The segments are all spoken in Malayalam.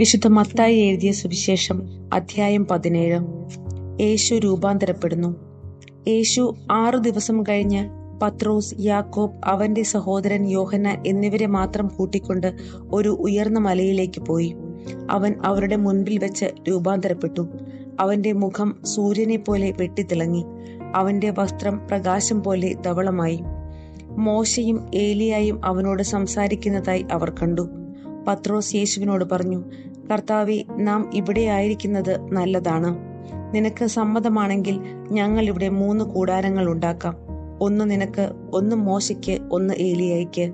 വിശുദ്ധ മത്തായി എഴുതിയ സുവിശേഷം അധ്യായം പതിനേഴ്. യേശു രൂപാന്തരപ്പെടുന്നു. യേശു ആറു ദിവസം കഴിഞ്ഞ് പത്രോസ് യാക്കോബ് അവന്റെ സഹോദരൻ യോഹന എന്നിവരെ മാത്രം കൂട്ടിക്കൊണ്ട് ഒരു ഉയർന്ന മലയിലേക്ക് പോയി. അവൻ അവരുടെ മുൻപിൽ വെച്ച് രൂപാന്തരപ്പെട്ടു. അവന്റെ മുഖം സൂര്യനെ പോലെ വെട്ടിത്തിളങ്ങി. അവന്റെ വസ്ത്രം പ്രകാശം പോലെ ധവളമായി. മോശയും ഏലിയായും അവനോട് സംസാരിക്കുന്നതായി അവർ കണ്ടു. പത്രോസ് യേശുവിനോട് പറഞ്ഞു കർത്താവെ നാം ഇവിടെ ആയിരിക്കുന്നത് നല്ലതാണ്. നിനക്ക് സമ്മതമാണെങ്കിൽ ഞങ്ങൾ ഇവിടെ മൂന്ന് കൂടാരങ്ങൾ ഉണ്ടാക്കാം. ഒന്ന് നിനക്ക് ഒന്ന് മോശയ്ക്ക് ഒന്ന് ഏലിയായിക്ക്.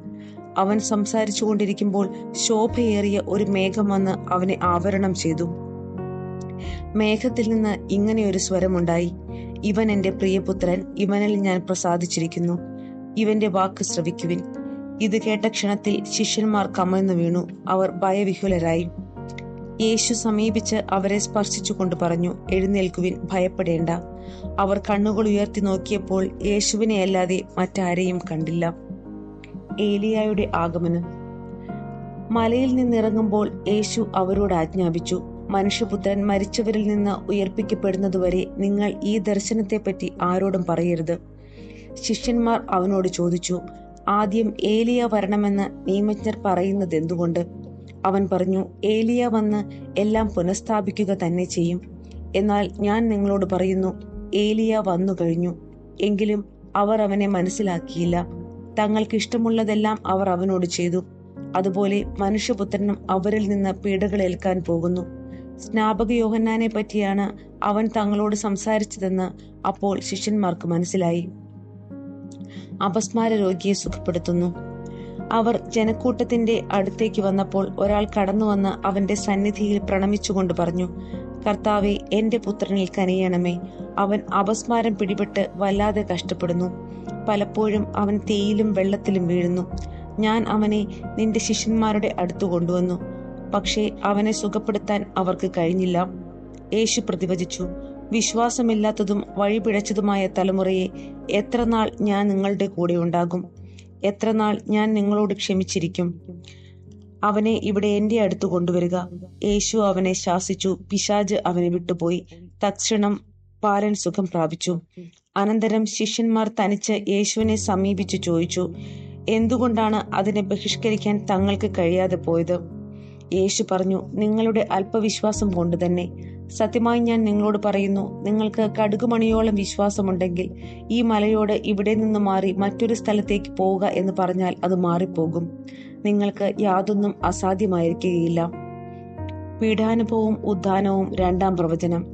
അവൻ സംസാരിച്ചു കൊണ്ടിരിക്കുമ്പോൾ ശോഭയേറിയ ഒരു മേഘം വന്ന് അവനെ ആവരണം ചെയ്തു. മേഘത്തിൽ നിന്ന് ഇങ്ങനെ ഒരു സ്വരമുണ്ടായി ഇവൻ എന്റെ പ്രിയപുത്രൻ ഇവനിൽ ഞാൻ പ്രസാദിച്ചിരിക്കുന്നു. ഇവന്റെ വാക്ക് ശ്രവിക്കുവിൻ. ഇത് കേട്ട ക്ഷണത്തിൽ ശിഷ്യന്മാർ കമഴ്ന്നു വീണു. അവർ ഭയവിഹുലരായി യേശു സമീപിച്ച് അവരെ സ്പർശിച്ചുകൊണ്ട് പറഞ്ഞു എഴുന്നേൽക്കുവിൻ ഭയപ്പെടേണ്ട. അവർ കണ്ണുകൾ ഉയർത്തി നോക്കിയപ്പോൾ യേശുവിനെ അല്ലാതെ മറ്റാരെയും കണ്ടില്ല. ഏലിയായുടെ ആഗമനം. മലയിൽ നിന്നിറങ്ങുമ്പോൾ യേശു അവരോട് ആജ്ഞാപിച്ചു മനുഷ്യപുത്രൻ മരിച്ചവരിൽ നിന്ന് ഉയർപ്പിക്കപ്പെടുന്നതുവരെ നിങ്ങൾ ഈ ദർശനത്തെപ്പറ്റി ആരോടും പറയരുത്. ശിഷ്യന്മാർ അവനോട് ചോദിച്ചു ആദ്യം ഏലിയ വരണമെന്ന് നിയമജ്ഞർ പറയുന്നത് എന്തുകൊണ്ട് അവൻ പറഞ്ഞു ഏലിയ വന്ന് എല്ലാം പുനഃസ്ഥാപിക്കുക തന്നെ ചെയ്യും. എന്നാൽ ഞാൻ നിങ്ങളോട് പറയുന്നു ഏലിയ വന്നു കഴിഞ്ഞു. എങ്കിലും അവർ അവനെ മനസ്സിലാക്കിയില്ല. തങ്ങൾക്ക് ഇഷ്ടമുള്ളതെല്ലാം അവർ അവനോട് ചെയ്തു. അതുപോലെ മനുഷ്യപുത്രനും അവരിൽ നിന്ന് പീഡകളേൽക്കാൻ പോകുന്നു. സ്നാപക യോഹന്നാനെ പറ്റിയാണ് അവൻ തങ്ങളോട് സംസാരിച്ചതെന്ന് അപ്പോൾ ശിഷ്യന്മാർക്ക് മനസ്സിലായി. അപസ്മാര രോഗിയെ സുഖപ്പെടുത്തുന്നു. അവർ ജനക്കൂട്ടത്തിന്റെ അടുത്തേക്ക് വന്നപ്പോൾ ഒരാൾ കടന്നു വന്ന് അവന്റെ സന്നിധിയിൽ പ്രണമിച്ചുകൊണ്ട് പറഞ്ഞു കർത്താവെ എന്റെ പുത്രനിൽ കനിയണമേ. അവൻ അപസ്മാരം പിടിപെട്ട് വല്ലാതെ കഷ്ടപ്പെടുന്നു. പലപ്പോഴും അവൻ തേയിലും വെള്ളത്തിലും വീഴുന്നു. ഞാൻ അവനെ നിന്റെ ശിഷ്യന്മാരുടെ അടുത്തു കൊണ്ടുവന്നു. പക്ഷേ അവനെ സുഖപ്പെടുത്താൻ അവർക്ക് കഴിഞ്ഞില്ല. യേശു പ്രതിവചിച്ചു വിശ്വാസമില്ലാത്തതും വഴിപിഴച്ചതുമായ തലമുറയെ എത്രനാൾ ഞാൻ നിങ്ങളുടെ കൂടെ ഉണ്ടാകും? എത്രനാൾ ഞാൻ നിങ്ങളോട് ക്ഷമിച്ചിരിക്കും? അവനെ ഇവിടെ എന്റെ അടുത്ത് കൊണ്ടുവരിക. യേശു അവനെ ശാസിച്ചു. പിശാജ് അവനെ വിട്ടുപോയി. തക്ഷണം ബാലൻ സുഖം പ്രാപിച്ചു. അനന്തരം ശിഷ്യന്മാർ തനിച്ച് യേശുവിനെ സമീപിച്ചു ചോദിച്ചു എന്തുകൊണ്ടാണ് അതിനെ ബഹിഷ്കരിക്കാൻ തങ്ങൾക്ക് കഴിയാതെ പോയത്? യേശു പറഞ്ഞു നിങ്ങളുടെ അല്പവിശ്വാസം കൊണ്ട് തന്നെ. സത്യമായി ഞാൻ നിങ്ങളോട് പറയുന്നു നിങ്ങൾക്ക് കടുകുമണിയോളം വിശ്വാസമുണ്ടെങ്കിൽ ഈ മലയോട് ഇവിടെ നിന്ന് മാറി മറ്റൊരു സ്ഥലത്തേക്ക് പോവുക എന്ന് പറഞ്ഞാൽ അത് മാറിപ്പോകും. നിങ്ങൾക്ക് യാതൊന്നും അസാധ്യമായിരിക്കുകയില്ല. പീഠാനുഭവവും ഉദ്ധാനവും രണ്ടാം പ്രവചനം.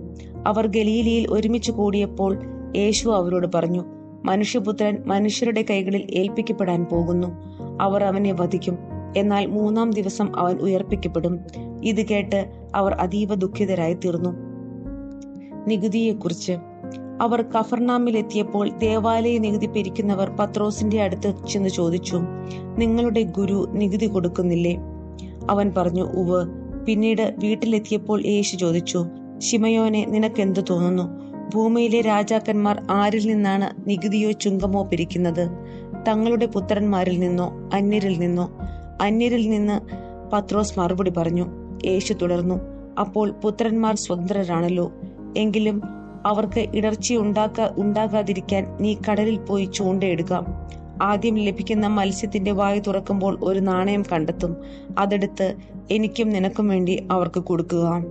അവർ ഗലീലിയിൽ ഒരുമിച്ച് കൂടിയപ്പോൾ യേശു അവരോട് പറഞ്ഞു മനുഷ്യപുത്രൻ മനുഷ്യരുടെ കൈകളിൽ ഏൽപ്പിക്കപ്പെടാൻ പോകുന്നു. അവർ അവനെ വധിക്കും. എന്നാൽ മൂന്നാം ദിവസം അവൻ ഉയർപ്പിക്കപ്പെടും. ഇത് കേട്ട് അവർ അതീവ ദുഃഖിതരായി തീർന്നു നികുതിയെക്കുറിച്ച്. അവർ കഫർനാമിലെത്തിയപ്പോൾ ദേവാലയ നികുതി പിരിക്കുന്നവർ പത്രോസിന്റെ അടുത്ത് ചെന്ന് ചോദിച്ചു നിങ്ങളുടെ ഗുരു നികുതി കൊടുക്കുന്നില്ലേ? അവൻ പറഞ്ഞു ഉവ് പിന്നീട് വീട്ടിലെത്തിയപ്പോൾ യേശു ചോദിച്ചു ശിമയോനെ നിനക്കെന്തു തോന്നുന്നു? ഭൂമിയിലെ രാജാക്കന്മാർ ആരിൽ നിന്നാണ് നികുതിയോ ചുങ്കമോ പിരിക്കുന്നത്? തങ്ങളുടെ പുത്രന്മാരിൽ നിന്നോ അന്യരിൽ നിന്നോ? അന്യരിൽ നിന്ന് പത്രോസ് മറുപടി പറഞ്ഞു. യേശു തുടർന്നു അപ്പോൾ പുത്രന്മാർ സ്വതന്ത്രരാണല്ലോ. എങ്കിലും അവർക്ക് ഇടർച്ച ഉണ്ടാക്കാ ഉണ്ടാകാതിരിക്കാൻ നീ കടലിൽ പോയി ചൂണ്ടയിടുക. ആദ്യം ലഭിക്കുന്ന മത്സ്യത്തിന്റെ വായു തുറക്കുമ്പോൾ ഒരു നാണയം കണ്ടെത്തും. അതെടുത്ത് എനിക്കും നിനക്കും വേണ്ടി അവർക്ക് കൊടുക്കുക.